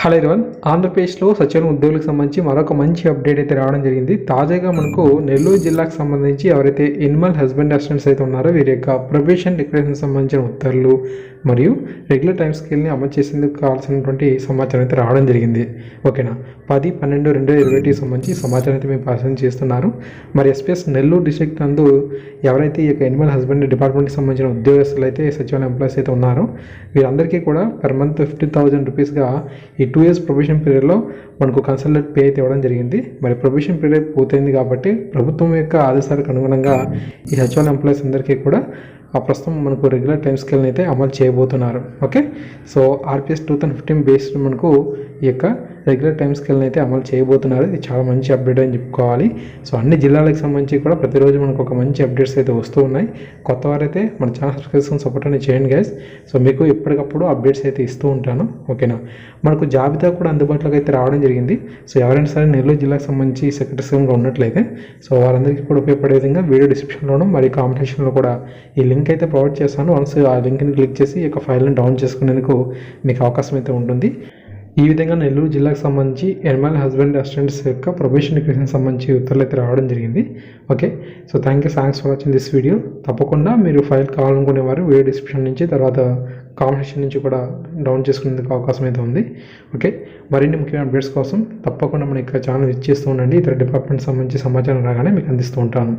Hello ఇరవన్ ఆంధ్రప్రదేశ్లో సచివాలయం ఉద్యోగులకు సంబంధించి మరొక మంచి అప్డేట్ అయితే రావడం జరిగింది. తాజాగా మనకు నెల్లూరు జిల్లాకు సంబంధించి ఎవరైతే ఎనిమల్ హస్బెండ్ అసిస్టెంట్స్ అయితే ఉన్నారో వీరి యొక్క ప్రొబేషన్ డిక్లరేషన్ సంబంధించిన ఉత్తర్వులు మరియు రెగ్యులర్ టైం స్కేల్ని అమలు చేసేందుకు కావాల్సినటువంటి సమాచారం అయితే రావడం జరిగింది. ఓకేనా? పది పన్నెండు రెండు వేల ఇరవై సంబంధించి సమాచారం అయితే మేము పరిశీలన చేస్తున్నారు. మరి ఎస్పీఎస్ నెల్లూరు డిస్ట్రిక్ట్ నందు ఎవరైతే ఈ యొక్క ఎనిమల్ హస్బెండ్ డిపార్ట్మెంట్కి సంబంధించిన ఉద్యోగస్తులు అయితే సచివాలయం ఎంప్లాయీస్ అయితే ఉన్నారో వీరందరికీ కూడా పర్ మంత్ ఫిఫ్టీ థౌజండ్ రూపీస్గా ఈ టూ ఇయర్స్ ప్రొవిషన్ పీరియడ్లో మనకు కన్సల్టెంట్ పే అయితే ఇవ్వడం జరిగింది. మరి ప్రొఫెషన్ పీరియడ్ పూర్తయింది కాబట్టి ప్రభుత్వం యొక్క ఆదేశాలకు అనుగుణంగా ఈ సచివాలయం ఎంప్లాయీస్ అందరికీ కూడా ఆ ప్రస్తుతం మనకు రెగ్యులర్ టైం స్కేల్ని అయితే అమలు చేయబోతున్నారు. Okay so RPS two thousand fifteen based మనకు ఈ యొక్క రెగ్యులర్ టైం స్కేల్ని అయితే అమలు చేయబోతున్నారు. ఇది చాలా మంచి అప్డేట్ అని చెప్పుకోవాలి. సో అన్ని జిల్లాలకు సంబంధించి కూడా ప్రతిరోజు మనకు ఒక మంచి అప్డేట్స్ అయితే వస్తూ ఉన్నాయి. కొత్త వారైతే మన ఛానల్ సబ్స్క్రిప్షన్ సపోర్ట్ అనేది చేయండి గైస్ సో మీకు ఎప్పటికప్పుడు అప్డేట్స్ అయితే ఇస్తూ ఉంటాను. ఓకేనా మనకు జాబితా కూడా అందుబాటులోకి అయితే రావడం జరిగింది. సో ఎవరైనా సరే నెల్లూరు జిల్లాకు సంబంధించి సెక్రటరీస్గా ఉన్నట్లయితే సో వారందరికీ కూడా ఉపయోగపడే విధంగా వీడియో డిస్క్రిప్షన్లోను మరియు కాంపిటీషన్లో కూడా ఈ లింక్ అయితే ప్రొవైడ్ చేస్తాను. వన్స్ ఆ లింక్ని క్లిక్ చేసి ఈ యొక్క ఫైల్ని డౌన్ చేసుకునేందుకు మీకు అవకాశం అయితే ఉంటుంది. ఈ విధంగా నెల్లూరు జిల్లాకు సంబంధించి ఎనిమల్ హస్బెండ్ అసిస్టెంట్స్ యొక్క ప్రొఫెషనల్ డిక్లరేషన్ సంబంధించి ఉత్తర్వులు అయితే రావడం జరిగింది. Okay? So thank you thanks for watching this video తప్పకుండా మీరు ఫైల్ కావాలనుకునేవారు వీడియో డిస్క్రిప్షన్ నుంచి తర్వాత కాంపిటీషన్ నుంచి కూడా డౌన్ చేసుకునేందుకు అవకాశం అయితే ఉంది. ఓకే? మరిన్ని ముఖ్యమైన అప్డేట్స్ కోసం తప్పకుండా మన యొక్క ఛానల్ ఇచ్చేస్తూ ఉండండి. ఇతర డిపార్ట్మెంట్ సంబంధించి సమాచారం రాగానే మీకు అందిస్తూ ఉంటాను.